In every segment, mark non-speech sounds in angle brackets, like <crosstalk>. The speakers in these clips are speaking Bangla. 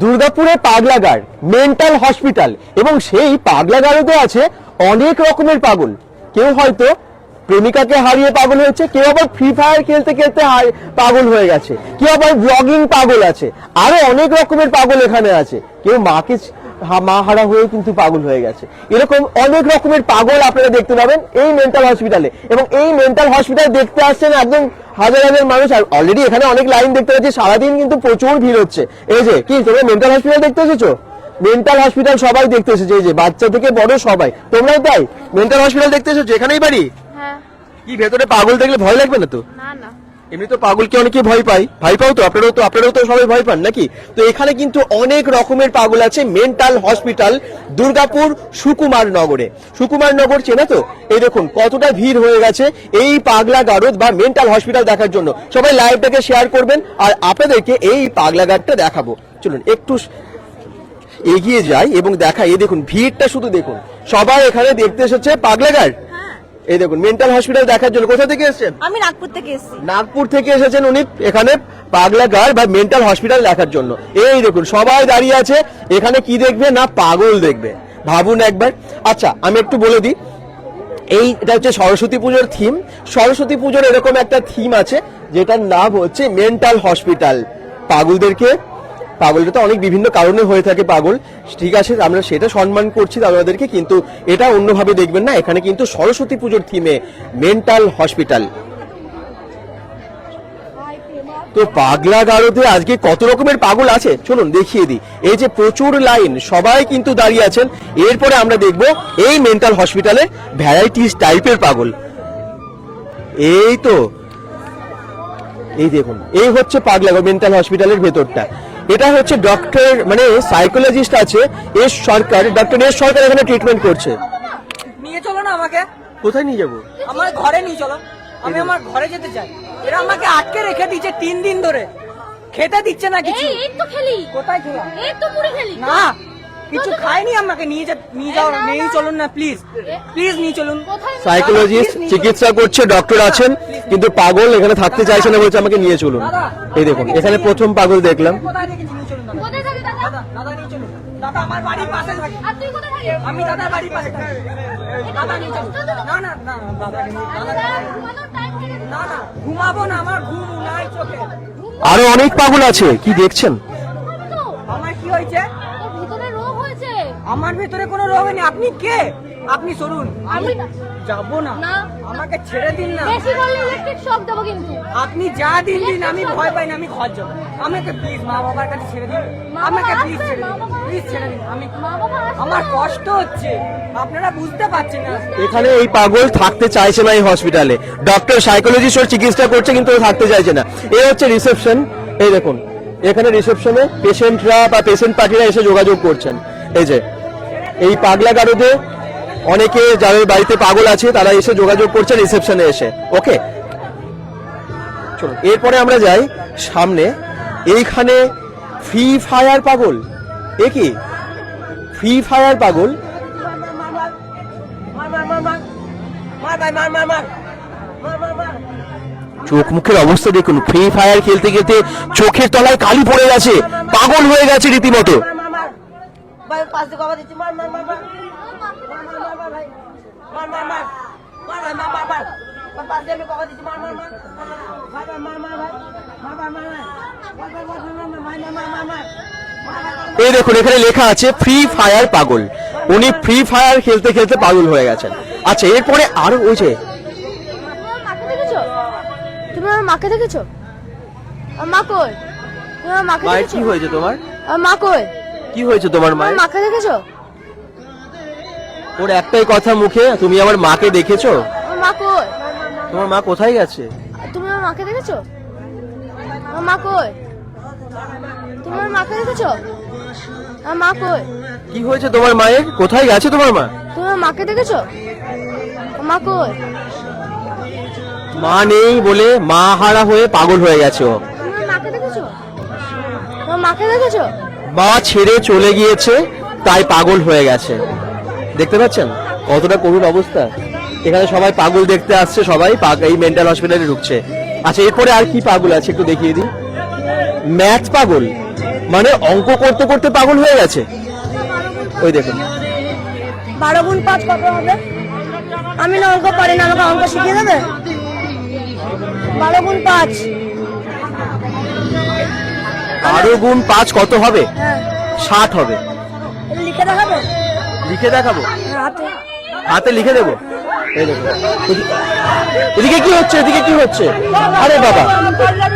দুর্গাপুরে পাগলাগার মেন্টাল হসপিটাল এবং সেই পাগলাগারেতে আছে অনেক রকমের পাগল। কেউ হয়তো প্রেমিকাকে হারিয়ে পাগল হয়েছে, কেউ আবার ফ্রি ফায়ার খেলতে খেলতে পাগল হয়ে গেছে, কেউ আবার ব্লগিং পাগল আছে, আরও অনেক রকমের পাগল এখানে আছে। কেউ মাকে ছ- হা- মা হারা হয়েও কিন্তু পাগল হয়ে গেছে। এরকম অনেক রকমের পাগল আপনারা দেখতে পাবেন এই মেন্টাল হসপিটালে এবং এই মেন্টাল হসপিটাল দেখতে আসছেন একদম হাজার হাজার মানুষ আর অলরেডি এখানে অনেক লাইন দেখতে পাচ্ছি সারাদিন কিন্তু প্রচুর ভিড় হচ্ছে। এই যে কি তোমরা মেন্টাল হসপিটাল দেখতে এসেছ? মেন্টাল হসপিটাল সবাই দেখতে এসেছে এই যে বাচ্চা থেকে বড় সবাই। তোমরাও তাই? মেন্টাল হসপিটাল দেখতে এসেছ? এখানেই বাড়ি? হ্যাঁ। কি ভেতরে পাগল দেখলে ভয় লাগবে না তো? না না। এমনি তো পাগলকে অনেকে ভয় পায়। ভয় পাও তো? আপনারাও তো আপনারাও তো সবাই ভয় পান নাকি? তো এখানে কিন্তু অনেক রকমের পাগল আছে মেন্টাল হসপিটাল দুর্গাপুর সুকুমার নগরে। সুকুমার নগর চেনা তো? এই দেখুন, কতটা ভিড় হয়ে গেছে এই পাগলা গারদ বা মেন্টাল হসপিটাল দেখার জন্য। সবাই লাইভটাকে শেয়ার করবেন আর আপনাদেরকে এই পাগলা গারদটা দেখাবো। চলুন, একটু এগিয়ে যাই এবং দেখাই। এই দেখুন, ভিড়টা শুধু দেখুন। সবাই এখানে দেখতে এসেছে পাগলাগার এই দেখুন মেন্টাল হসপিটাল দেখার জন্য কোথা থেকে এসেছেন? আমি নাগপুর থেকে এসেছি। নাগপুর থেকে এসেছেন উনি এখানে পাগলাগার বা মেন্টাল হসপিটাল দেখার জন্য। এই দেখুন সবাই দাঁড়িয়ে আছে এখানে কি দেখবে না পাগল দেখবে? ভাবুন একবার। আচ্ছা আমি একটু বলে দিই এই এটা হচ্ছে সরস্বতী পুজোর থিম সরস্বতী পুজোর এরকম একটা থিম আছে যেটার নাম হচ্ছে মেন্টাল হসপিটাল পাগলদেরকে পাগলটা তো অনেক বিভিন্ন কারণে হয়ে থাকে পাগল। ঠিক আছে, আমরা সেটা সম্মান করছি আপনাদেরকে কিন্তু এটা অন্যভাবে দেখবেন না। এখানে কিন্তু সরস্বতী পুজোর থিমে মেন্টাল হসপিটাল তো পাগলা গারদে আজকে কত রকমের পাগল আছে? চলুন দেখিয়ে দিই। এই যে প্রচুর লাইন, সবাই কিন্তু দাঁড়িয়ে আছেন। এরপরে আমরা দেখব এই মেন্টাল হসপিটালে ভ্যারাইটিস টাইপের পাগল। এই তো, এই দেখুন, এই হচ্ছে পাগলা মেন্টাল হসপিটালের ভেতরটা। এটা হচ্ছে ডক্টর মানে সাইকোলজিস্ট আছে S Sarkar doctor S Sarkar এখানে ট্রিটমেন্ট করছে। নিয়ে চলো না আমাকে। কোথায় নিয়ে যাব? আমার ঘরে নিয়ে চলো। আমি আমার ঘরে যেতে চাই। এরা আমাকে আটকে রেখে দিচ্ছে তিন দিন ধরে। খেতে দিচ্ছে না কিছু। এই এই তো খেলি। কোথায় খেলা? এই তো মুড়ি খেলি। না কিছু খাইনি আমাকে নিয়ে যা নিয়ে যাও না, নিয়ে চলুন না প্লিজ প্লিজ নিয়ে চলুন। সাইকোলজিস্ট চিকিৎসা করছে ডক্টর আছেন কিন্তু পাগল এখানে থাকতে চাইছে না বলছে আমাকে নিয়ে চলুন। এই দেখুন এখানে প্রথম পাগল দেখলাম। কোথায় রেখেছি নিয়ে চলুন দাদা। কোথায় থাকি দাদা? দাদা দাদা নিয়ে চলুন। দাদা আমার বাড়ির পাশে থাকে। আর তুই কোথায় থাকিস? আমি দাদার বাড়ির পাশে থাকি। দাদা নিয়ে চলুন না না না দাদা দাদা ঘুমানোর টাইম গেছে। না না ঘুমাবো না আমার ঘুম নাই চোখে। আরও অনেক পাগল আছে কি দেখছেন? আমার কি হয়েছে? আমার ভেতরে কোনো রোগ নেই আপনি কে? আপনি সরুন আমি যাব না। আমাকে ছেড়ে দিন না। বেশি করলে ইলেকট্রিক শক দেবো কিন্তু। আপনি যা দিন দিন আমি ভয় পাই না আমি ঘর যাব। আমাকে প্লিজ মা বাবার কাছে ছেড়ে দিন। আমাকে প্লিজ ছেড়ে দিন। প্লিজ ছেড়ে দিন। আমি মা বাবা আমার কষ্ট হচ্ছে। আপনারা বুঝতে পারছেন না। এখানে এই পাগল থাকতে চাইছে না এই হসপিটালে ডক্টর সাইকোলজিস্ট ওর চিকিৎসা করছে কিন্তু ও থাকতে চাইছে না। এই হচ্ছে রিসেপশন এই দেখুন। এখানে রিসেপশনে পেশেন্টরা বা পেশেন্ট পার্টিরা এসে যোগাযোগ করছেন। এই যে এই পাগলা গারদে অনেকে যাদের বাড়িতে পাগল আছে, তারা এসে যোগাযোগ করছে রিসেপশনে এসে। ওকে? চলুন, এরপরে আমরা যাই সামনে। এইখানে ফ্রি ফায়ার পাগল। এ কি? ফ্রি ফায়ার পাগল। চোখ মুখের অবস্থা দেখুন। ফ্রি ফায়ার খেলতে খেলতে চোখের তলায় কালি পড়ে গেছে। পাগল হয়ে গেছে রীতিমতো। ভাই পাঁচ দিকে দিচ্ছি মার মার মার মার মার মার মার মার মার মার মার মার এই দেখুন এখানে লেখা আছে ফ্রি ফায়ার পাগল উনি ফ্রি ফায়ার খেলতে খেলতে পাগল হয়ে গেছেন আচ্ছা এরপরে আরও ওই যে তুমি আমার মাকে দেখেছ মা তুমি মাকে দেখেছ কি হয়েছে তোমার মা কি হয়েছে তোমার মায়ের? মাকে দেখেছ? ওর একটাই কথা মুখে তুমি আমার মাকে দেখেছ? মা কই? তোমার মা কোথায় গেছে? তুমি আমার মাকে দেখেছ? আমার মা কই? তুমি আমার মাকে দেখেছ? আমার মা কই? কি হয়েছে তোমার মায়ের? কোথায় গেছে তোমার মা? তুমি আমার মাকে দেখেছ? মা কই? মা নেই বলে মা হারা হয়ে পাগল হয়ে গেছে ও। মাকে দেখেছ? মাকে দেখেছ? মা ছেড়ে চলে গিয়েছে, তাই পাগল হয়ে গেছে। দেখতে পাচ্ছেন? কতটা করুণ অবস্থা। এখানে সবাই পাগল দেখতে আসছে, সবাই এই মেন্টাল হসপিটালে ঢুকছে। আচ্ছা এরপরে আর কি পাগল আছে একটু দেখিয়ে দিই। ম্যাথ পাগল। মানে অঙ্ক করতে করতে পাগল হয়ে গেছে। ওই দেখুন। বারো গুণ পাঁচ কত হবে? আমি না অঙ্ক পারি না আমাকে অঙ্ক শিখিয়ে দেবে? বারো গুণ পাঁচ। বারো গুণ পাঁচ কত হবে? হ্যাঁ। ষাট হবে। লিখে দেখাবে? লিখে দেখাবো? হাতে। লিখে দেবো? এদিকে কি হচ্ছে? এদিকে কি হচ্ছে? আরে বাবা।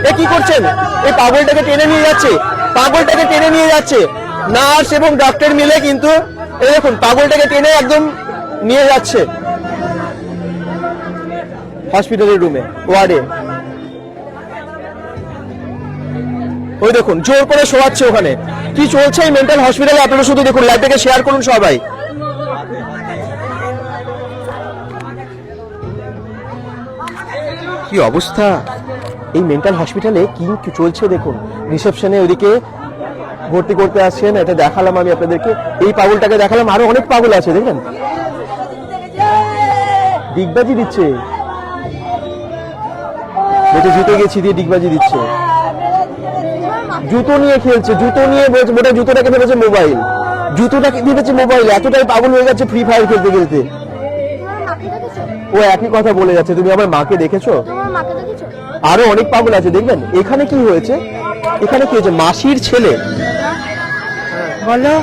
এ কি করছেন? এই পাগলটাকে টেনে নিয়ে যাচ্ছে। পাগলটাকে টেনে নিয়ে যাচ্ছে। নার্স এবং ডক্টর মিলে কিন্তু এই দেখুন পাগলটাকে টেনে একদম নিয়ে যাচ্ছে। হসপিটালের রুমে ওয়ার্ডে। ওই দেখুন, জোর করে শোয়াচ্ছে ওখানে। কি চলছে এই মেন্টাল হসপিটালে আপনারা শুধু দেখুন লাইভটাকে শেয়ার করুন সবাই। কি অবস্থা? এই মেন্টাল হসপিটালে কি চলছে দেখুন? রিসেপশনে ওইদিকে ভর্তি করতে আসছেন, এটা দেখালাম আমি আপনাদেরকে। এই পাগলটাকে দেখালাম, আরও অনেক পাগল আছে দেখেন ডিগবাজি দিচ্ছে। বেটে জুতো গিয়ে ছিটিয়ে ডিগবাজি দিচ্ছে। জুতো নিয়ে খেলছে জুতো নিয়ে বলছে মোটা জুতোটাকে ভেবেছে মোবাইল জুতোটাকে ভেবেছে মোবাইল এতটাই পাগল হয়ে গেছে ফ্রি ফায়ার খেলতে খেলতে। ও একই কথা বলে যাচ্ছে তুমি আমার মাকে দেখেছ? মাকে দেখেছ আরও অনেক পাগল আছে দেখবেন এখানে কি হয়েছে? এখানে কি হয়েছে? মাসির ছেলে। বলো।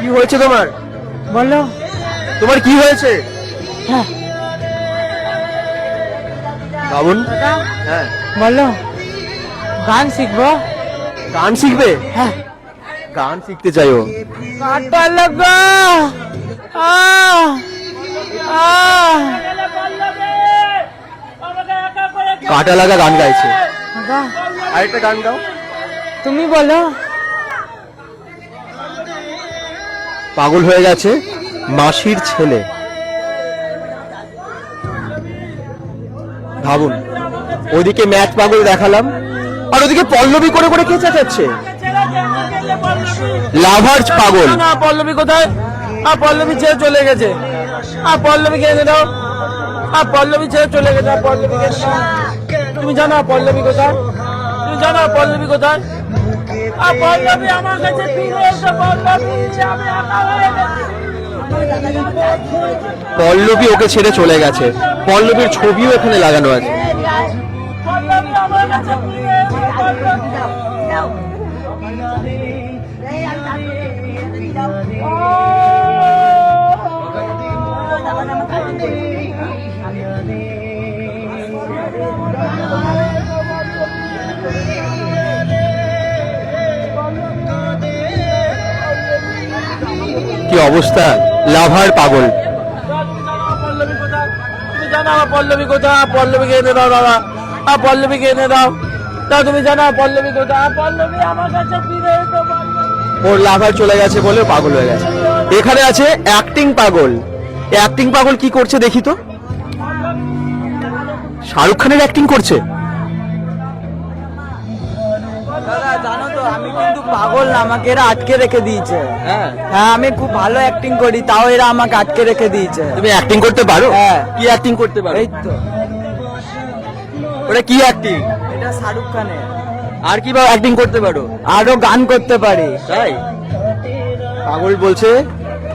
কি হয়েছে তোমার? বলো। তোমার কি হয়েছে? হ্যাঁ। বাবুন? হ্যাঁ। বলো। গান শিখব? গান শিখবে? হ্যাঁ। গান শিখতে চাই ও কাটা লাগা আহ আহ কাটা লাগা গান গাইছে। আরেকটা গান গাও। তুমি বলো। পাগল হয়ে গেছে মাসির ছেলে। ভাবুন। ওইদিকে ম্যাচ পাগল দেখালাম। আর ওদিকে পল্লবী করে করে কে চেঁচাচ্ছে? লাভার্স পাগল। না পল্লবী কোথায়? আ পল্লবী ছেড়ে চলে গেছে। আ পল্লবীকে এনে দাও আ পল্লবী ছেড়ে চলে গেছে। আ পল্লবীকে এনে দাও। তুমি জানো পল্লবী কোথায়? তুমি জানো পল্লবী কোথায়? আ পল্লবী আমার কাছে ফিরে এসো পল্লবী। আমি একা হয়ে গেছি। পল্লবী ওকে ছেড়ে চলে গেছে। পল্লবীর ছবিও এখানে লাগানো আছে। পল্লবী আমার কাছে কি অবস্থা? লাভার পাগল। পল্লবী আমার পল্লবী কোথায়? পল্লবীকে এনে দাও দাদা। আ পল্লবীকে এনে দাও। তা তুমি জানো পল্লবী কোথায়? আ পল্লবী আমার কাছে ফিরে এসো ওর লাভার চলে গেছে বলে পাগল হয়ে গেছে। এখানে আছে অ্যাক্টিং পাগল। অ্যাক্টিং পাগল কি করছে দেখি তো? শাহরুখ খানের অ্যাক্টিং করছে? জানো তো আমি কিন্তু পাগল না আমাকে এরা আটকে রেখে দিয়েছে। হ্যাঁ। হ্যাঁ আমি খুব ভালো অ্যাক্টিং করি তাও এরা আমাকে আটকে রেখে দিয়েছে। তুমি অ্যাক্টিং করতে পারো? হ্যাঁ। কি অ্যাক্টিং করতে পারো? এই তো। ওটা কি অ্যাক্টিং এটা শাহরুখ খানের। আর কি বা অ্যাক্টিং করতে পারো? আরও গান করতে পারি তাই? পাগল বলছে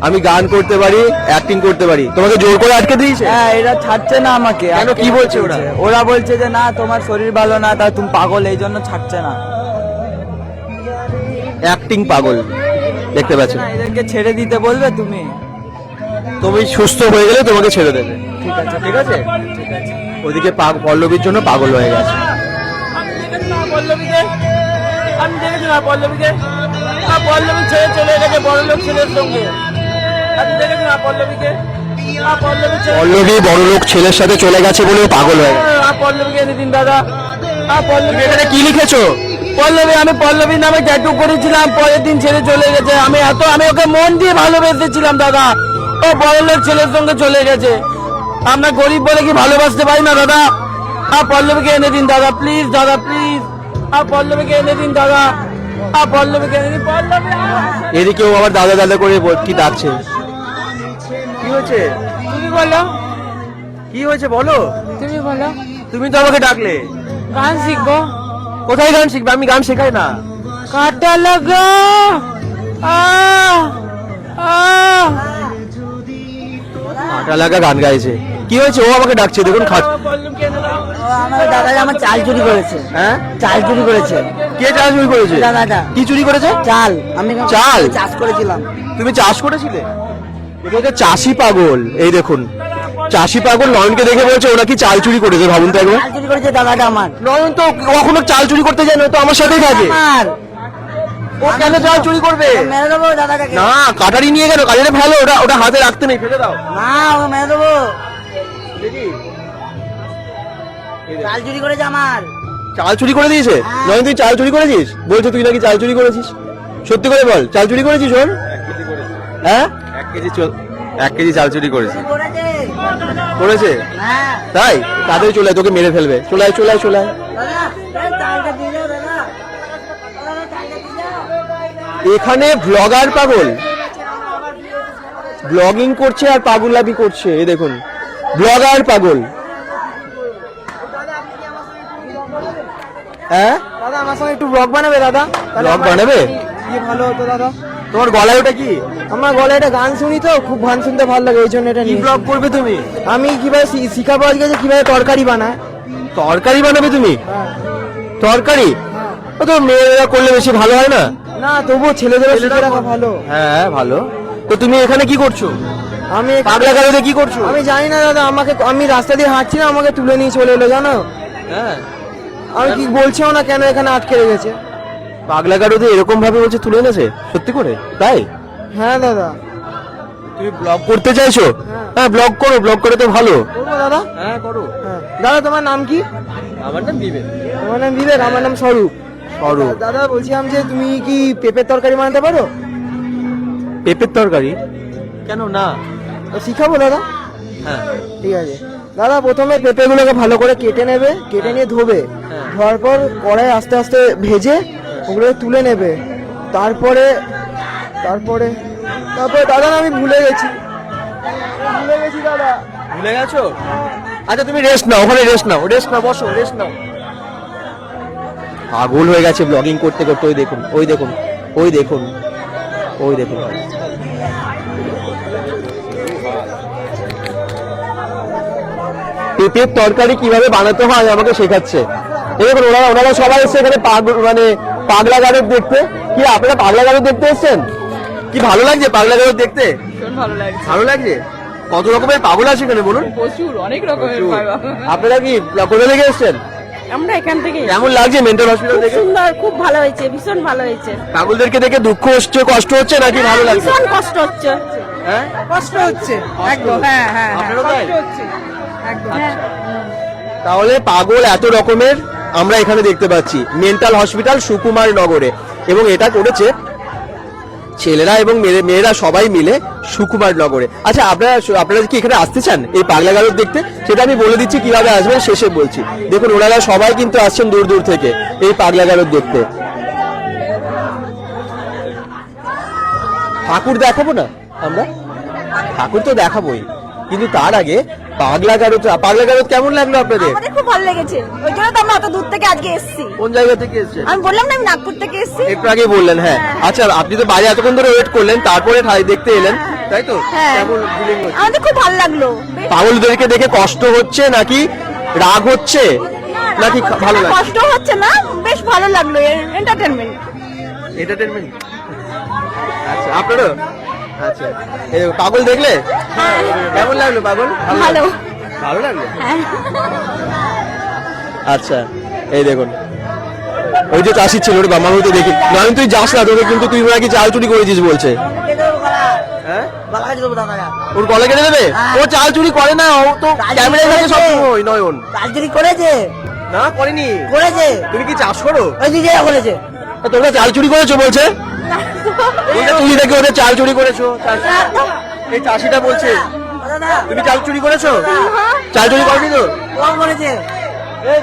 আমি গান করতে পারি অ্যাক্টিং করতে পারি। তোমাকে জোর করে আটকে দিয়েছে? হ্যাঁ এরা ছাড়ছে না আমাকে কেন, কি বলছে ওরা? ওরা বলছে যে না তোমার শরীর ভালো না তা তুমি পাগল এই জন্য ছাড়ছে না। অ্যাক্টিং পাগল দেখতে পাচ্ছ। এদেরকে ছেড়ে দিতে বলবে তুমি। তুমি সুস্থ হয়ে গেলে তোমাকে ছেড়ে দেবে। ঠিক আছে। ঠিক আছে? ঠিক আছে। ওদিকে পল্লবীর জন্য পাগল হয়ে গেছে। আমি দেখেছি না পল্লবীকে। পল্লবী ছেড়ে চলে গেছে বড় লোক ছেলের সঙ্গে। আমি দেখেছি না পল্লবীকে। পল্লবী বড় লোক ছেলের সাথে চলে গেছে বলে পাগল হয়ে পল্লবীকে এনে দিন দাদা। পল্লবী এখানে কি লিখেছো? পল্লবী আমি পল্লবীর নামে ট্যাটু করেছিলাম পরের দিন ছেড়ে চলে গেছে। আমি এত আমি ওকে মন দিয়ে ভালোবেসেছিলাম দাদা। ও বড় লোক ছেলের সঙ্গে চলে গেছে। আমরা গরিব বলে কি ভালোবাসতে পারি না দাদা? আর পল্লবীকে এনে দিন দাদা প্লিজ দাদা প্লিজ আর পল্লবীকে এনে দিন দাদা। আর পল্লবীকে এনে দিন পল্লবী আমার- এদিকেও আবার দাদা দাদা করে কি ডাকছে? কি হয়েছে? তুমি বলো। কি হয়েছে বলো? তুমি বলো। তুমি তো আমাকে ডাকলে। গান শিখব। কোথায় গান শিখবে? আমি গান শেখাই না। কাটা লাগা আহ আহ কাটা লাগা গান গাইছে। কি হয়েছে? ও আমাকে ডাকছে দেখুন খাট আমার দাদা আমার চাল চুরি করেছে। হ্যাঁ? চাল চুরি করেছে। কে চাল চুরি করেছে? দাদাটা। কি চুরি করেছে? চাল। আমি চাল? চাষ করেছিলাম। তুমি চাষ করেছিলে? এটাকে চাষি পাগল। এই দেখুন চাষি পাগল নয়নকে দেখে বলছে ওরা কি চাল চুরি করেছে ভাবুন তো একবার। চুরি করেছে দাদাটা আমার। নয়ন তো কখনো চাল চুরি করতে যায় না তো আমার সাথেই থাকে। আমার। ও কেন চাল চুরি করবে? মেরে দেবো দাদাটাকে। না কাটারি নিয়ে গেল কাটারি ফেলো ওটা ওটা হাতে রাখতে নেই ফেলে দাও। না ও মেরে দেবো। চাল চুরি করেছে আমার। চাল চুরি করে দিয়েছে? নয়ন তুই চাল চুরি করেছিস? বলছে তুই নাকি চাল চুরি করেছিস? সত্যি করে বল চাল চুরি করেছিস ওর? হ্যাঁ? এক কেজি চল এক কেজি চাল চুরি করেছি। করেছে। করেছে? হ্যাঁ। তাই? তাদের চলে তোকে মেরে ফেলবে। চলে আয় চলে আয় চলে আয়। এখানে ব্লগার পাগল। ব্লগিং করছে আর পাগলামি করছে এ দেখুন। ব্লগার পাগল। হ্যাঁ? দাদা আমার সঙ্গে একটু ব্লগ বানাবে দাদা? ব্লগ বানাবে? ভালো হতো দাদা। তোমার গলায় ওটা কি? আমার গলায় একটা গান শুনি তো খুব গান শুনতে ভালো লাগে এই জন্য এটা কি ব্লগ করবে তুমি? আমি কীভাবে শিখাবো আজকে যে কীভাবে তরকারি বানায়? তরকারি বানাবে তুমি? হ্যাঁ। তরকারি? ও তো মেয়েরা করলে বেশি ভালো হয় না? না তবুও ছেলেদেরও শিখে রাখা ভালো। হ্যাঁ ভালো। তো তুমি এখানে কি করছ? আমি পাগলা গাড়িতে কি করছ? আমি জানি না দাদা আমাকে আমি রাস্তা দিয়ে হাঁটছি না আমাকে তুলে নিয়ে চলে এলো জানো? হ্যাঁ। আমি কি বলছিও না কেন এখানে আটকে রেখেছে? পাগলা গাড়িতে এরকম ভাবে বলছে তুলে এনেছে? সত্যি করে? তাই? হ্যাঁ দাদা। তুমি ব্লগ করতে চাইছো? হ্যাঁ। ব্লগ করো ব্লগ করে তো ভালো দাদা? হ্যাঁ করো। হ্যাঁ। দাদা তোমার নাম কি? আমার নাম বিবেক। তোমার নাম বিবেক আমার নাম স্বরূপ। স্বরূপ দাদা বলছিলাম যে তুমি কি পেঁপের তরকারি বানাতে পারো? পেঁপের তরকারি? কেন না? শিখাবো দাদা। হ্যাঁ। ঠিক আছে। দাদা প্রথমে পেঁপেগুলোকে ভালো করে কেটে নেবে কেটে নিয়ে ধোবে। ধোয়ার পর কড়াই আস্তে আস্তে ভেজে ওগুলো তুলে নেবে। তারপরে তারপরে তারপরে দাদা আমি ভুলে গেছি। ভুলে গেছি দাদা। ভুলে গেছো? আচ্ছা তুমি রেস্ট নাও ওখানে রেস্ট নাও রেস্ট নাও বসো রেস্ট নাও। পাগল হয়ে গেছে ব্লগিং করতে করতে ওই দেখুন ওই দেখুন ওই দেখুন ওই দেখুন। পেঁপের তরকারি কীভাবে বানাতে হয় আমাকে শেখাচ্ছে। দেখুন ওনারা ওনারা সবাই এসছে এখানে মানে পাগলা গাড়ি দেখতে। কি আপনারা পাগলা গাড়ি দেখতে এসছেন? কি ভালো লাগছে পাগলা গাড়ি দেখতে? ভালো লাগছে। ভালো লাগছে? কত রকমের পাগল আছে এখানে বলুন। প্রচুর অনেক রকমের আপনারা কি কোথা থেকে এসছেন? আমরা এখান থেকে কেমন লাগছে মেন্টাল হসপিটাল খুব থেকে সুন্দর খুব ভালো হয়েছে ভীষণ ভালো হয়েছে। পাগলদেরকে দেখে দুঃখ হচ্ছে কষ্ট হচ্ছে নাকি ভালো লাগছে? ভীষণ কষ্ট হচ্ছে। হ্যাঁ? কষ্ট হচ্ছে একদম। হ্যাঁ হ্যাঁ হ্যাঁ, আপনারও তাই? কষ্ট হচ্ছে একদম। হ্যাঁ। তাহলে পাগল এত রকমের আমরা এখানে দেখতে পাচ্ছি। মেন্টাল হসপিটাল সুকুমার নগরে। এবং এটা করেছে ছেলেরা এবং মেয়ে- মেয়েরা সবাই মিলে সুকুমার নগরে। আচ্ছা আপনারা আপনারা কি এখানে আসতে চান? এই পাগলা গারদ দেখতে? সেটা আমি বলে দিচ্ছি কীভাবে আসবেন শেষে বলছি। দেখুন, ওনারা সবাই কিন্তু আসছেন দূর দূর থেকে, এই পাগলা গারদ দেখতে। ঠাকুর দেখাবো না আমরা? ঠাকুর তো দেখাবোই। কিন্তু তার আগে পাগলা গারদ পাগলা গারদ কেমন লাগল আপনাদের? আমাদের খুব ভালো লেগেছে। ওই জন্য তো আমরা অত দূর থেকে আজকে এসেছি। কোন জায়গা থেকে এসেছেন? আমি বললাম না আমি নাগপুর থেকে এসেছি। একটু আগে বললেন হ্যাঁ। আচ্ছা আপনি তো বাইরে এতক্ষণ ধরে ওয়েট করলেন তারপরে ঠাই দেখতে এলেন তাই তো? হ্যাঁ। কেমন feeling হচ্ছে? আমাদের খুব ভালো লাগল। পাগলদেরকে দেখে কষ্ট হচ্ছে নাকি রাগ হচ্ছে? নাকি খা- ভালো লাগছে? কষ্ট হচ্ছে না বেশ ভালো লাগল এন্টারটেনমেন্ট এন্টারটেনমেন্ট আচ্ছা আপনারও? আচ্ছা। এই পাগল দেখলে? কেমন লাগল পাগল? ভালো ভালো। লাগল? হ্যাঁ। আচ্ছা এই দেখুন। ওই যে চাষি ছিল ওর বাবা হয়তো দেখি। নয়ন তুই যাস না তোকে কিন্তু তুই নাকি চাল চুরি করেছিস বলছে। হ্যাঁ? ওর গলা কেটে দেবে। ও চাল চুরি করে না ও তো ক্যামেরায় থাকে করেছে। সবসময় নয়ন। চাল চুরি করেছে? না করেনি। করেছে। তুমি কি চাষ করো? ওই নিজেরা করেছে। তোমরা চাল চুরি করেছ বলছে? তুমি নাকি ওদের চাল চুরি করেছ? এই চাষিটা বলছে। তুমি চাল চুরি করেছ? চাল চুরি করনি তো?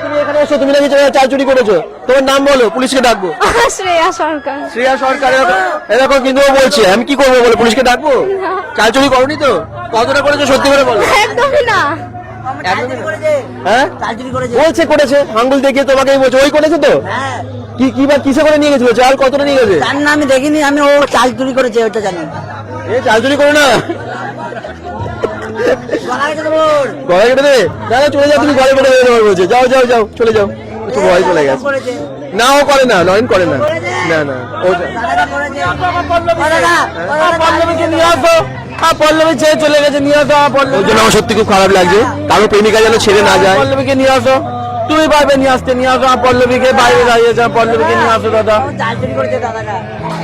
তুমি এখানে এসো তুমি নাকি চাল চুরি করেছ? তোমার নাম বলো পুলিশকে ডাকবো। শ্রেয়া সরকার। শ্রেয়া সরকার এরকম- কিন্তু বলছে আমি কি করব বলে পুলিশকে ডাকবো? চাল চুরি করনি তো? কতটা করেছ সত্যি করে বলো। একদমই না। হ্যাঁ? চাল চুরি করেছে। বলছে করেছে। আঙ্গুল দেখিয়ে তোমাকে বলছে ওই করেছে তো? হ্যাঁ। কি কি বা কিসে করে নিয়ে গেছিল? চাল কতটা নিয়ে গেছে? জানি না আমি দেখিনি আমি ও চাল চুরি করেছে ওটা জানি। এ চাল চুরি করো না। কেটে না চলে যাও তুমি গলা কেটে দেবে তোমার বলছে যাও যাও যাও চলে যাও। একটু ভয় চলে গেছে। না ও করে না নয়ন করে না। না না ও পল্লবীকে নিয়ে আসো পল্লবী ছেড়ে চলে গেছে নিয়ে আসো আমার ওর পল্লবী জন্য আমার সত্যি খুব খারাপ লাগছে। কারও প্রেমিকা যেন ছেড়ে না যায়। পল্লবীকে নিয়ে আসো। তুমি পারবে নিয়ে আসতে নিয়ে আসো আর পল্লবীকে বাইরে দাঁড়িয়েছে আর পল্লবীকে নিয়ে আসো দাদা। ও চাল চুরি করেছে দাদাটা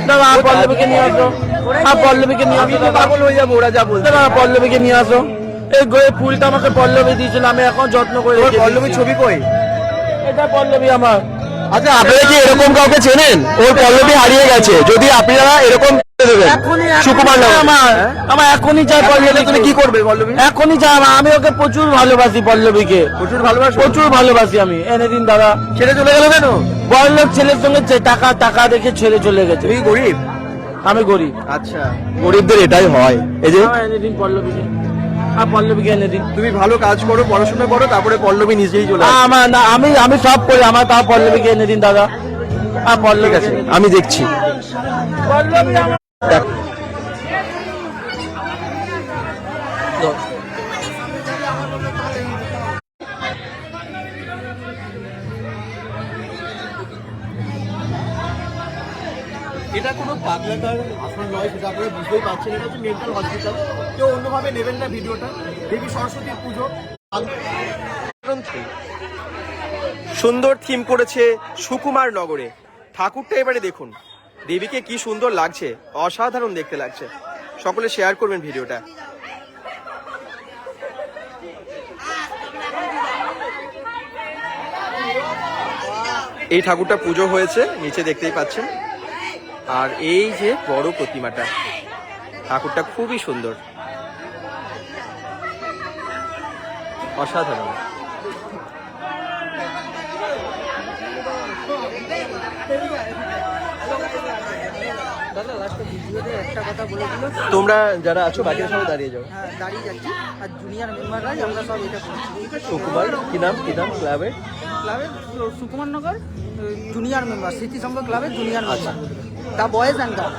দাদা আর পল্লবীকে নিয়ে আসো। আর পল্লবীকে নিয়ে আসো পাগল হয়ে যাব ওরা যা বলছে। দাদা পল্লবীকে নিয়ে আসো। এই গোয়ে ফুলটা আমাকে পল্লবী দিয়েছিল আমি এখন যত্ন করে পল্লবী ছবি কই? এটা পল্লবী আমার। আচ্ছা আপনারা কি এরকম কাউকে চেনেন? ওর পল্লবী হারিয়ে গেছে। যদি আপনারা এরকম সুকুমার আমার আমার এখনই চাই পল্লবী তুমি কি করবে পল্লবী? এখনই চাই আমি ওকে প্রচুর ভালোবাসি পল্লবীকে। প্রচুর ভালোবাসো? প্রচুর ভালোবাসি আমি। এনে দিন দাদা। ছেড়ে চলে গেল কেন? বড়লোক ছেলের সঙ্গে টাকা টাকা দেখে ছেড়ে চলে গেছে। তুমি গরিব? আমি গরিব। আচ্ছা। গরিবদের এটাই হয়। এই যে এনে দিন পল্লবীকে। আর পল্লবীকে এনে দিন। তুমি ভালো কাজ করো পড়াশোনা করো তারপরে পল্লবী নিজেই চলে আমার না আমি আমি সব করি আমার তাও পল্লবীকে এনে দিন দাদা। আর পল্লবী আমি দেখছি। এটা কোনো পাগলাটার আসল নয়, সেটা আপনারা বুঝতেই পারছেন। এটা হচ্ছে মেন্টাল হসপিটাল কেউ অন্যভাবে নেবেন না ভিডিওটা। দেবী সরস্বতীর পুজো। সুন্দর থিম করেছে সুকুমার নগরে। ঠাকুরটা এবারে দেখুন। দেবীকে কি সুন্দর লাগছে, অসাধারণ দেখতে লাগছে। সকলে শেয়ার করবেন ভিডিওটা। এই ঠাকুরটা পুজো হয়েছে, নিচে দেখতেই পাচ্ছেন। আর এই যে বড় প্রতিমাটা, ঠাকুরটা খুবই সুন্দর। অসাধারণ। তোমরা যারা আছো বাকিরা সবাই দাঁড়িয়ে যাও। হ্যাঁ, দাঁড়িয়ে যাচ্ছি। আর জুনিয়র মেম্বাররাই আমরা সব এটা করছি সুকুমার কি নাম কি নাম ক্লাবের ক্লাবে সুকুমার নগর জুনিয়র মেম্বার স্মৃতি সংঘ ক্লাবের junior member. The boys and girl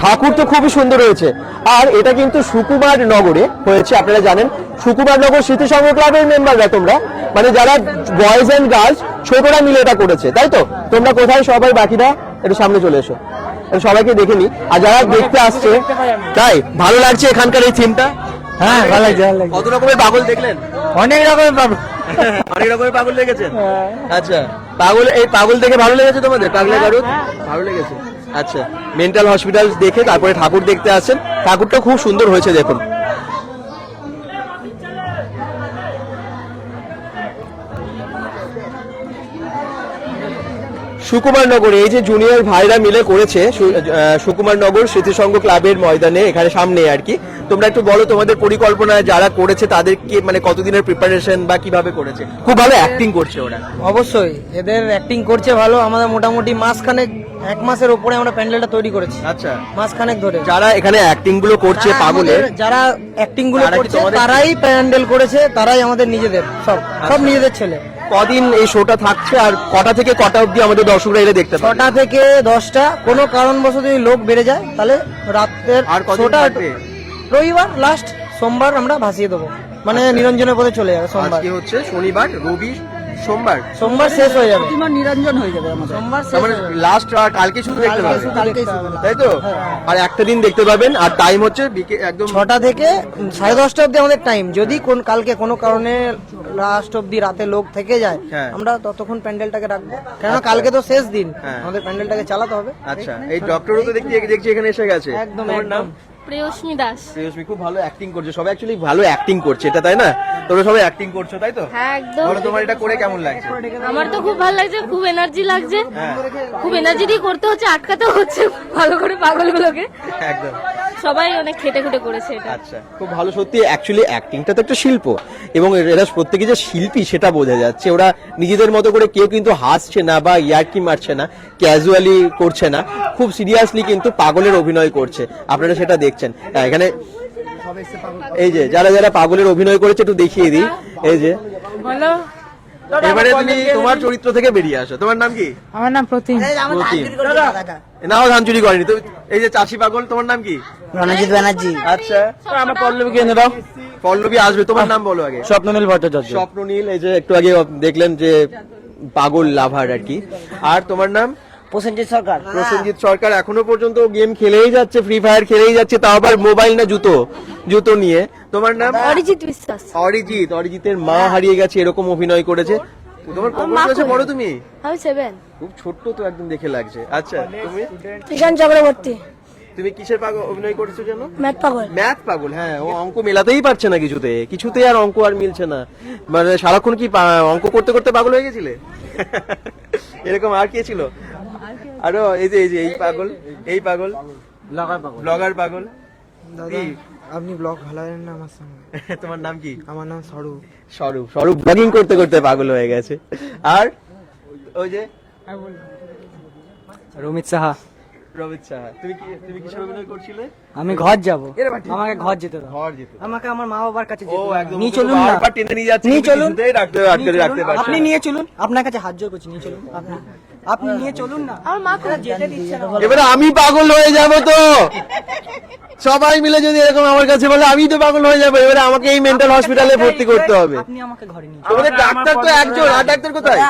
ঠাকুর তো খুবই সুন্দর হয়েছে আর এটা কিন্তু সুকুমার নগরে হয়েছে আপনারা জানেন। সুকুমার নগর স্মৃতি সংঘ ক্লাবের মেম্বাররা তোমরা। মানে যারা বয়েজ এন্ড গার্লস ছোটরা মিলে এটা করেছে তাই তো? তোমরা কোথায় সবাই বাকিরা? একটু সামনে চলে এসো। সবাইকে দেখে নি। আর যারা দেখতে আসছে তাই? ভালো লাগছে এখানকার এই থিমটা হ্যাঁ ভালো লাগছে কত রকমের পাগল দেখলেন? অনেক রকমের পাবো <laughs> অনেক রকমের পাগল লেগেছেন আচ্ছা পাগল এই পাগল দেখে ভালো লেগেছে তোমাদের? পাগলা গারুদ? ভালো লেগেছে। আচ্ছা মেন্টাল হসপিটাল দেখে তারপরে ঠাকুর দেখতে আসেন। ঠাকুরটা খুব সুন্দর হয়েছে, দেখুন। সুকুমার নগরে এই যে জুনিয়র ভাইরা মিলে করেছে সুকুমার নগর স্মৃতিসংঘ ক্লাবের ময়দানে, এখানে সামনে আর কি। তোমরা একটু বলো তোমাদের পরিকল্পনা যারা করেছে তাদেরকে মানে কতদিনের প্রিপারেশন বা কীভাবে করেছে? খুব ভালো অ্যাক্টিং করছে ওরা। অবশ্যই এদের অ্যাক্টিং করছে ভালো আমাদের মোটামুটি মাসখানেক এক মাসের ওপরে আমরা প্যান্ডেলটা তৈরি করেছি। আচ্ছা। মাসখানেক ধরে। যারা এখানে অ্যাক্টিংগুলো করছে আমাদের যারা অ্যাক্টিংগুলো করছে তারাই প্যান্ডেল করেছে তারাই আমাদের নিজেদের সব সব নিজেদের ছেলে। কদিন এই শোটা থাকছে আর কটা থেকে কটা অবধি আমাদের দর্শকরা এলে দেখতে পাবে? ছটা থেকে দশটা কোনো কারণবশত যদি লোক বেড়ে যায় তাহলে রাতের আর শোটা থাকবে? রবিবার লাস্ট সোমবার আমরা ভাসিয়ে দেবো। মানে নিরঞ্জনের পথে চলে যাবে সোমবার। আজকে হচ্ছে শনিবার রবি সোমবার। সোমবার শেষ হয়ে যাবে। নিরঞ্জন হয়ে যাবে আমাদের। সোমবার শেষ তার মানে হয়ে যাবে। লাস্ট আর কালকে শুধু দেখতে পাবে। কালকেই শুরু হবে। তাই তো? আর একটা দিন দেখতে পাবেন আর টাইম হচ্ছে বিকে একদম ছটা থেকে উম, সাড়ে দশটা অবধি আমাদের টাইম যদি কোন কালকে কোনো কারণে লাস্ট অবধি রাতে লোক থেকে যায় হ্যাঁ। আমরা ততক্ষণ প্যান্ডেলটাকে রাখব। কেননা কালকে তো শেষ দিন। হ্যাঁ। আমাদের প্যান্ডেলটাকে চালাতে হবে। আচ্ছা। এই ডক্টরও তো দেখছি দেখছি এখানে এসে গেছে। একদম, তোমার নাম? একদম। প্রিয়স্মি দাস। প্রিয়স্মি খুব ভালো অ্যাক্টিং করছে। সবাই অ্যাকচুয়ালি ভালো অ্যাক্টিং করছে এটা তাই না? তোমরা সবাই অ্যাক্টিং করছ তাই তো? হ্যাঁ একদম। বলো তোমার এটা করে কেমন লাগছে? আমার তো খুব ভালো লাগছে খুব এনার্জি লাগছে। হ্যাঁ। খুব এনার্জি দিয়ে করতে হচ্ছে আটকাতে হচ্ছে ভালো করে পাগলগুলোকে। একদম। সবাই অনেক খেটে খুটে করেছে এটা। আচ্ছা খুব ভালো। সত্যি অ্যাকচুয়ালি অ্যাক্টিংটা তো একটা শিল্প। এবং এরা প্রত্যেকে যে শিল্পী সেটা বোঝা যাচ্ছে। ওরা নিজেদের মতো করে কেউ কিন্তু হাসছে না বা ইয়ার্কি মারছে না ক্যাজুয়ালি করছে না। খুব সিরিয়াসলি কিন্তু পাগলের অভিনয় করছে। আপনারা সেটা দেখছেন। হ্যাঁ, এখানে এই যে যারা যারা পাগলের অভিনয় করেছে একটু দেখিয়ে দিই। এই যে। বলো। এবারে তুমি তোমার চরিত্র থেকে বেরিয়ে আসো। তোমার নাম কি? আমার নাম প্রতিম। প্রতিম। নাও ধান চুরি করেনি। তো এই যে চাষি পাগল তোমার নাম কি? রণজিৎ ব্যানার্জি। আচ্ছা। আমার পল্লবীকে এনে দাও। পল্লবী আসবে তোমার নাম বলো আগে। স্বপ্ননীল ভট্টাচার্য। স্বপ্ননীল এই যে একটু আগে দেখলেন যে পাগল লাভার আর কি। আর তোমার নাম? প্রসেনজিৎ সরকার। প্রসেনজিৎ সরকার এখনও পর্যন্ত গেম খেলেই যাচ্ছে ফ্রি ফায়ার খেলেই যাচ্ছে তাও আবার মোবাইল না জুতো। জুতো নিয়ে। তোমার নাম? অরিজিৎ বিশ্বাস। অরিজিৎ। অরিজিতের মা হারিয়ে গেছে এরকম অভিনয় করেছে। তোমার মা ক্লাসে তুমি? আমি সেভেন খুব ছোট্ট তো একদম দেখে লাগছে। আচ্ছা তুমি? ঈশান চক্রবর্তী। তুমি কিসের পাগল অভিনয় করেছ জানো ম্যাথ পাগল। ম্যাথ পাগল হ্যাঁ ও অঙ্ক মেলাতেই পারছে না কিছুতে। কিছুতে আর অঙ্ক আর মিলছে না। মানে সারাক্ষণ কি অঙ্ক করতে করতে পাগল হয়ে গেছিলে? এরকম আর কে ছিল? আরও এই যে এই যে এই পাগল এই পাগল। ব্লগার পাগল। কি? আপনি ব্লগ ভালো না আমার সঙ্গে? তোমার নাম কি? আমার নাম স্বরূপ স্বরূপ স্বরূপ ব্লগিং করতে করতে পাগল হয়ে গেছে। আর ওই যে? রমিত সাহা। রবিত সাহা তুমি কি তুমি কিসের অভিনয় করছিলে? আমি ঘর যাব। আমাকে ঘর যেতে দাও। ঘর যেত আমাকে আমার মা বাবার কাছে ও যেতে দাও। নিয়ে চলুন না। টেনে নিয়ে যাচ্ছে নিয়ে চলুন। রাখতে রাখতে আপনি নিয়ে চলুন। আপনার কাছে হাত জোর করছি নিয়ে চলুন। আপনি আপনি নিয়ে চলুন না। আমার মা? যেতে দিচ্ছে না। এবারে আমি পাগল হয়ে যাব তো। সবাই মিলে যদি এরকম আমার কাছে বলে আমি তো পাগল হয়ে যাব। এবারে আমাকে এই মেন্টাল হসপিটালে ভর্তি করতে হবে। আপনি আমাকে ঘরে নিয়ে তোমাদের ডাক্তার তো একজন আর ডাক্তার কোথায়?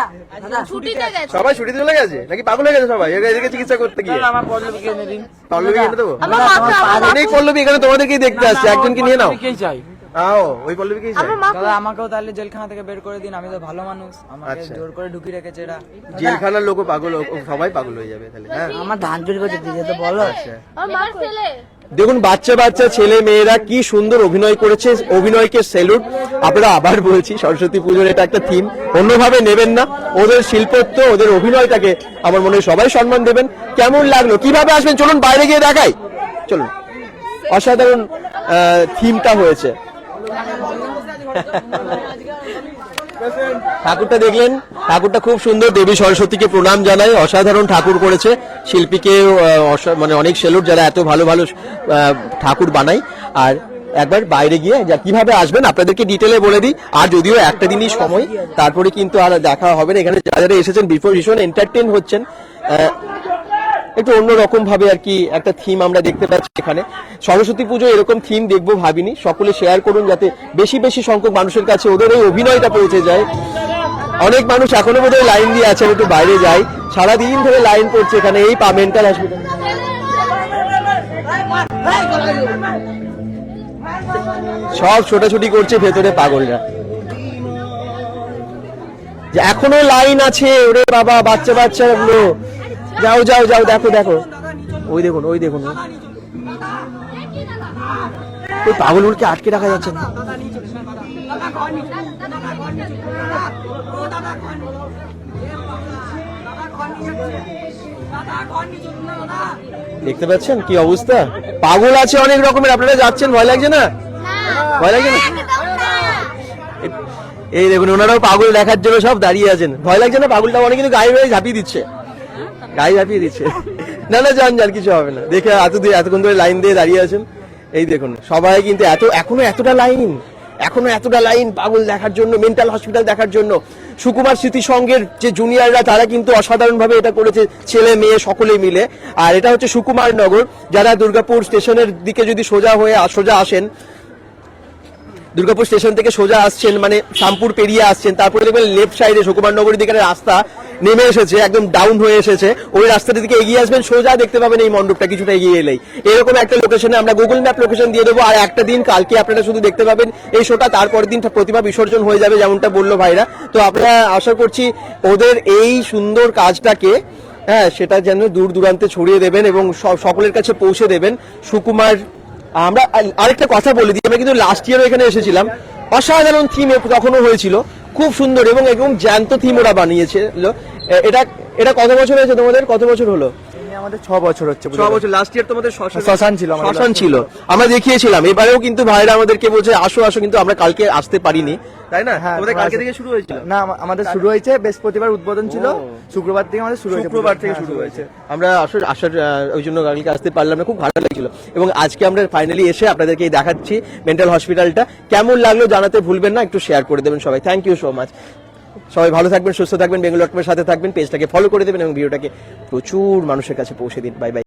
ছুটিতে গেছে। সবাই ছুটি চলে গেছে? নাকি পাগল হয়ে গেছে সবাই? এরা- এদিকে চিকিৎসা করতে গিয়ে। আমার পল্লবীকে এনে দিন? পল্লবী এনে দেবো? অনেক পল্লবী এখানে তোমাদেরকেই দেখতে আসছে। একজনকে নিয়ে নাও। চাই। আও ওই আমার মা দাদা আমাকেও তাহলে জেলখানা থেকে বের করে দিন আমি তো ভালো মানুষ। আমাকে আচ্ছা। জোর করে ঢুকিয়ে রেখেছে এরা। জেলখানার লোকও পাগল সবাই পাগল হয়ে যাবে তাহলে হ্যাঁ? আমার ধান চুরি তো বলো। আমার ছেলে। দেখুন বাচ্চা বাচ্চা ছেলে মেয়েরা কি সুন্দর অভিনয় করেছে অভিনয়কে সেলুট আপনারা আবার বলছি সরস্বতী পুজোর এটা একটা থিম অন্যভাবে নেবেন না ওদের শিল্পত্ব ওদের অভিনয়টাকে আমার মনে হয় সবাই সম্মান দেবেন। কেমন লাগল? কীভাবে আসবেন? চলুন বাইরে গিয়ে দেখাই। চলুন। অসাধারণ থিমটা হয়েছে। ঠাকুরটা দেখলেন। ঠাকুরটা খুব সুন্দর। দেবী সরস্বতীকে প্রণাম জানায়। অসাধারণ ঠাকুর করেছে। শিল্পীকে মানে অনেক সেলুট যারা এত ভালো ভালো ঠাকুর বানায়। আর একবার বাইরে গিয়ে যা, কীভাবে আসবেন আপনাদেরকে ডিটেলে বলে দিই। আর যদিও একটা দিনই সময়, তারপরে কিন্তু আর দেখা হবে না। এখানে যারা যারা এসেছেন বিফোর ভীষণ এন্টারটেন হচ্ছেন। একটু অন্যরকম ভাবে আর কি একটা থিম আমরা দেখতে পাচ্ছি এখানে। সরস্বতী পুজো এরকম থিম দেখব ভাবিনি। সকলে শেয়ার করুন যাতে বেশি বেশি সংখ্যক মানুষের কাছে ওদের এই অভিনয়টা পৌঁছে যায়। অনেক মানুষ এখনও বোধহয় লাইন দিয়ে আছেন একটু বাইরে যাই। সারাদিন ধরে লাইন পড়ছে এখানে, এই পা মেন্টাল হসপিটাল সব ছোটাছুটি করছে ভেতরে পাগলরা। এখনও লাইন আছে, ওরে বাবা বাচ্চা বাচ্চা যাও যাও যাও, দেখো দেখো। ওই দেখুন ওই দেখুন। ওই পাগলগুলোকে আটকে রাখা যাচ্ছে না। দেখতে পাচ্ছেন কি অবস্থা? পাগল আছে অনেক রকমের, আপনারা যাচ্ছেন, ভয় লাগছে না? ভয় লাগছে না? এই দেখুন, ওনারাও পাগল দেখার জন্য সব দাঁড়িয়ে আছেন। ভয় লাগছে না? পাগলটা অনেক কিন্তু গায়ে গায়ে ঝাঁপিয়ে দিচ্ছে। গায়ে ঝাঁপিয়ে দিচ্ছে। না না, যান যান, কিছু হবে না। দেখে এত দিয়ে এতক্ষণ ধরে লাইন দিয়ে দাঁড়িয়ে আছেন। এই দেখুন, সবাই কিন্তু এত, এখনও এতটা লাইন, এখনও এতটা লাইন পাগল দেখার জন্য মেন্টাল হসপিটাল দেখার জন্য। সুকুমার স্মৃতি সংঘের যে জুনিয়ররা তারা কিন্তু অসাধারণভাবে এটা করেছে, ছেলে, মেয়ে, সকলে মিলে। আর এটা হচ্ছে সুকুমার নগর, যারা দুর্গাপুর স্টেশনের দিকে যদি সোজা হয়ে সোজা আসেন দুর্গাপুর স্টেশন থেকে সোজা আসছেন মানে শামপুর পেরিয়ে আসছেন, তারপরে দেখবেন লেফট সাইডে সুকুমার নগরীর দিকে রাস্তা নেমে এসেছে, একদম ডাউন হয়ে এসেছে। ওই রাস্তার দিকে এগিয়ে আসবেন, সোজা দেখতে পাবেন এই মণ্ডপটা কিছুটা এগিয়ে এলেই। এরকম একটা লোকেশনে আমরা গুগল ম্যাপ লোকেশন দিয়ে দেবো, আর একটা দিন কালকে আপনারা শুধু দেখতে পাবেন এই শোটা তারপরের দিন প্রতিমা বিসর্জন হয়ে যাবে যেমনটা বলল ভাইরা। তো আপনারা আশা করছি ওদের এই সুন্দর কাজটাকে হ্যাঁ সেটা যেন দূর দূরান্তে ছড়িয়ে দেবেন এবং সকলের কাছে পৌঁছে দেবেন। সুকুমার আমরা আর- আরেকটা কথা বলে দিই, আমরা কিন্তু লাস্ট ইয়ারও এখানে এসেছিলাম। অসাধারণ থিম তখনও হয়েছিল, খুব সুন্দর এবং একদম জ্যান্ত থিম ওরা বানিয়েছিল এটা এটা কত বছর হয়েছে তোমাদের? কত বছর হলো? আমাদের ছ বছর হচ্ছে ছ বছর লাস্ট ইয়ার তোমাদের শ্মশান ছিল আমাদের শ্মশান ছিল। আমরা দেখিয়েছিলাম এবারেও কিন্তু ভাইরা আমাদেরকে বলছে আসো আসো কিন্তু আমরা কালকে আসতে পারিনি। তাই না? হ্যাঁ, তোমাদের কালকে থেকে শুরু হয়েছিল। না আমাদের শুরু হয়েছে বৃহস্পতিবার উদ্বোধন ছিল শুক্রবার থেকে আমাদের শুরু হয়েছে শুক্রবার থেকে হ্যাঁ, শুরু হয়েছে। আমরা আসলে আসার ওই জন্য কালকে আসতে পারলাম না খুব ভালো লাগছিল। এবং আজকে আমরা ফাইনালি এসে আপনাদেরকে দেখাচ্ছি মেন্টাল হসপিটালটা কেমন লাগল জানাতে ভুলবেন না একটু শেয়ার করে দেবেন সবাই। থ্যাংক ইউ সো মাচ সবাই ভালো থাকবেন, সুস্থ থাকবেন, বেঙ্গল ডট সাথে থাকবেন পেজটাকে ফলো করে দেবেন এবং ভিডিওটাকে প্রচুর মানুষের কাছে পৌঁছে দিন। Bye bye